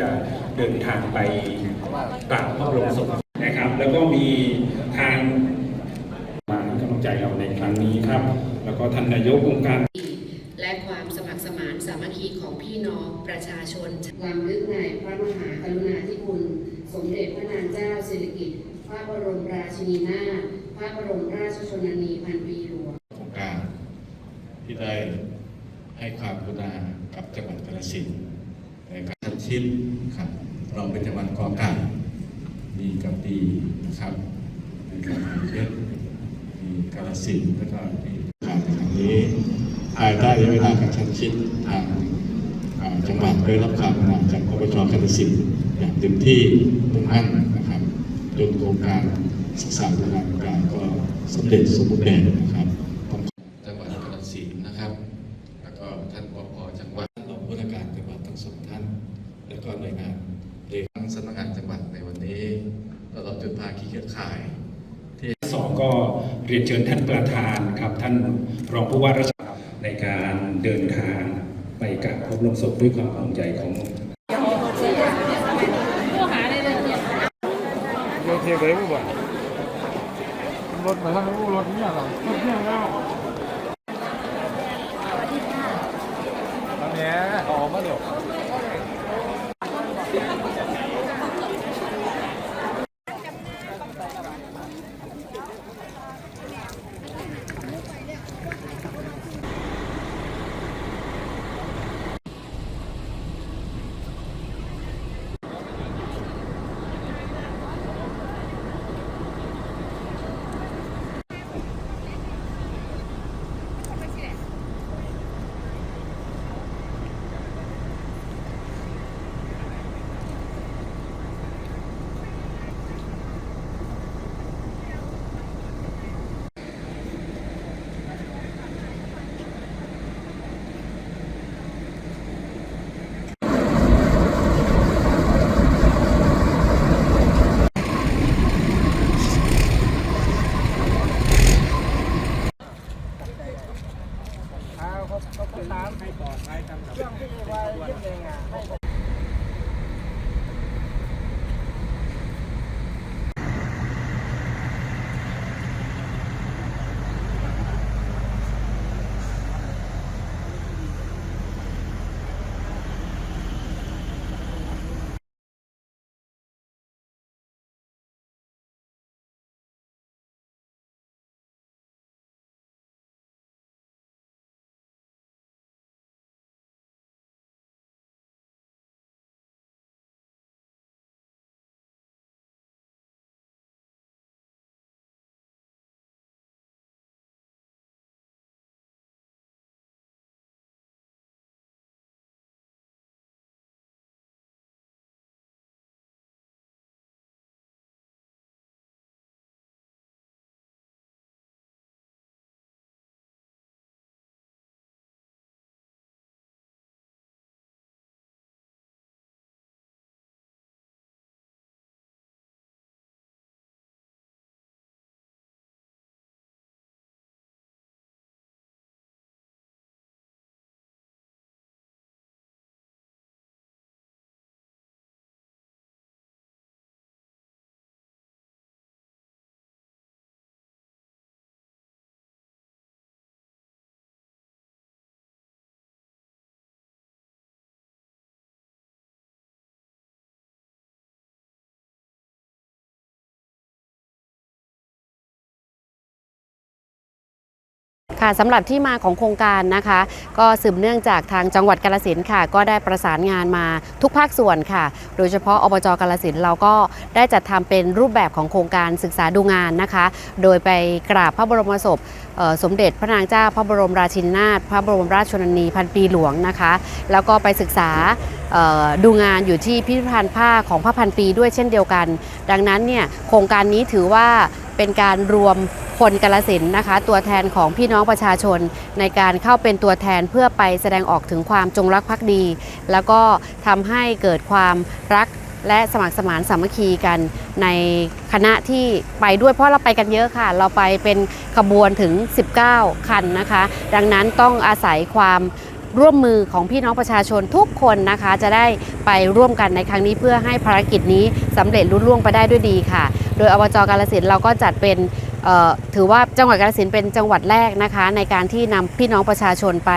จะเดินทางไปกราบพระบรมศพนะครับ แล้วก็มีทางมาให้กำลังใจเราในครั้งนี้ครับ แล้วก็ท่านนายกองค์การและความสมัครสมานสามัคคีของพี่น้องประชาชนรำลึกในพระมหากรุณาธิคุณ สมเด็จพระนางเจ้าสิริกิติ์พระบรมราชินีนาถพระบรมราชชนนีพันปีหลวงโครงการที่ได้ให้ความกรุณากับจังหวัดกาฬสินธุ์ในการทัด ชิดครับเราเป็นจังหวัดกอไก่มีกระปีนะครับมีกำแพงเพชรมีกาฬสินแล้วก็มีการในครั้งนี้ภายใต้ระยะเวลากรชันชิดทางจังหวัดได้รับความกรุณาจากอบจกาฬสินอย่างเต็มที่มุ่งมั่นนะครับจนโครงการศึกษาบูรณาการก็สำเร็จสมบูรณ์แบบนะครับ จังหวัดกาฬสินธุ์นะครับ แล้วก็ท่านปพจังหวัดรองผู้ว่าการจังหวัดทั้งสองท่าน แล้วก็หน่วยงานเลขาสำนักงานจังหวัดในวันนี้ตลอดจนภาคีเครือข่ายที่สองก็เรียนเชิญท่านประธานครับ ท่านรองผู้ว่าราชการในการเดินทางไปกราบพระบรมศพด้วยความห่วงใยของโยเทไปผู้บ่รถมาทางนู้นรถเนี่ยเหรอรถเนี่ยแล้วตอนนี้ออกมาเดี๋ยว ค่ะสำหรับที่มาของโครงการนะคะ ก็สืบเนื่องจากทางจังหวัดกาลสินค่ะ ก็ได้ประสานงานมาทุกภาคส่วนค่ะ โดยเฉพาะอบจกาลสินเราก็ได้จัดทำเป็นรูปแบบของโครงการศึกษาดูงานนะคะ โดยไปกราบพระบรมศพสมเด็จพระนางเจ้าพระบรมราชินีนาถพระบรมราชชนนีพันปีหลวงนะคะ แล้วก็ไปศึกษาดูงานอยู่ที่พิพิธภัณฑ์ผ้าของพระพันปีด้วยเช่นเดียวกัน ดังนั้นเนี่ยโครงการนี้ถือว่าเป็นการรวม คนกาลสินนะคะ ตัวแทนของพี่น้องประชาชน ในการเข้าเป็นตัวแทนเพื่อไปแสดงออกถึงความจงรักภักดี แล้วก็ทำให้เกิดความรักและสมัครสมานสามัคคีกันในคณะที่ไปด้วยเพราะเราไปกันเยอะค่ะ เราไปเป็นขบวนถึง 19 คันนะคะ ดังนั้นต้องอาศัยความร่วมมือของพี่น้องประชาชนทุกคนนะคะ จะได้ไปร่วมกันในครั้งนี้เพื่อให้ภารกิจนี้สำเร็จรุ่ล่วงไปได้ด้วยดีค่ะ โดยอบจกาลสินเราก็จัดเป็น ถือว่าจังหวัดกาฬสินธุ์เป็นจังหวัดแรกนะคะ ในการที่นำพี่น้องประชาชนไป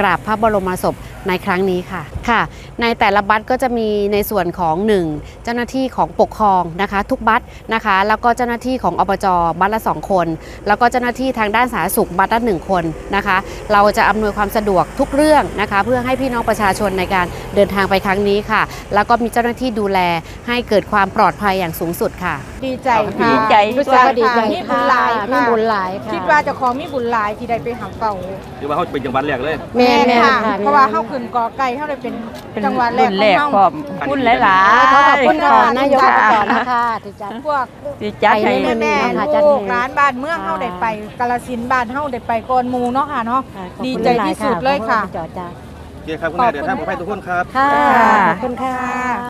กราบพระบรมศพในครั้งนี้ค่ะค่ะในแต่ละบัตรก็จะมีในส่วนของ 1 เจ้าหน้าที่ของปกครองนะคะ ทุกบัตรนะคะ แล้วก็เจ้าหน้าที่ของอบจบัตรละ 2 คน แล้วก็เจ้าหน้าที่ทางด้านสาธารณสุขบัตรละหนึ่งคนนะคะ เราจะอำนวยความสะดวกทุกเรื่องนะคะ เพื่อให้พี่น้องประชาชนในการเดินทางไปครั้งนี้ค่ะ แล้วก็มีเจ้าหน้าที่ดูแลให้เกิดความปลอดภัยอย่างสูงสุดค่ะ ดีใจค่ะดีใจรู้สึกว่าดีใจมีมีบุญหลายมีค่ะบุญหลายค่ะคิดว่าเจะของมีบุญหลายที่ได้ไปหาเก่าหรือว่าเขาเป็นจังหวัดแรกเลยแม่นค่ะค่ะเพราะว่าเข้าขึ้นกอไก่เข้าได้เป็นจังหวัดแรกรุ่นขแรองกเฮาพร้อมคุณหลายๆขอขอบคุณค่ะก่อนนายกก่อนนะคะที่จัด พวกที่จัดให้ไปแม่แม่ค่ะจัดลูกให้ร้านบ้านเมืองค่ะเฮาได้ไปกาลสินธุ์บ้านเฮาได้ไปกอนหมูเนาะค่ะเนาะ ค่ะขอบคุณดีใจที่สุดเลยค่ะจอจ้าโอเคครับคุณแม่เดี๋ยวท่านผมให้ทุกคนครับ ค่ะค่ะขอบคุณค่ะ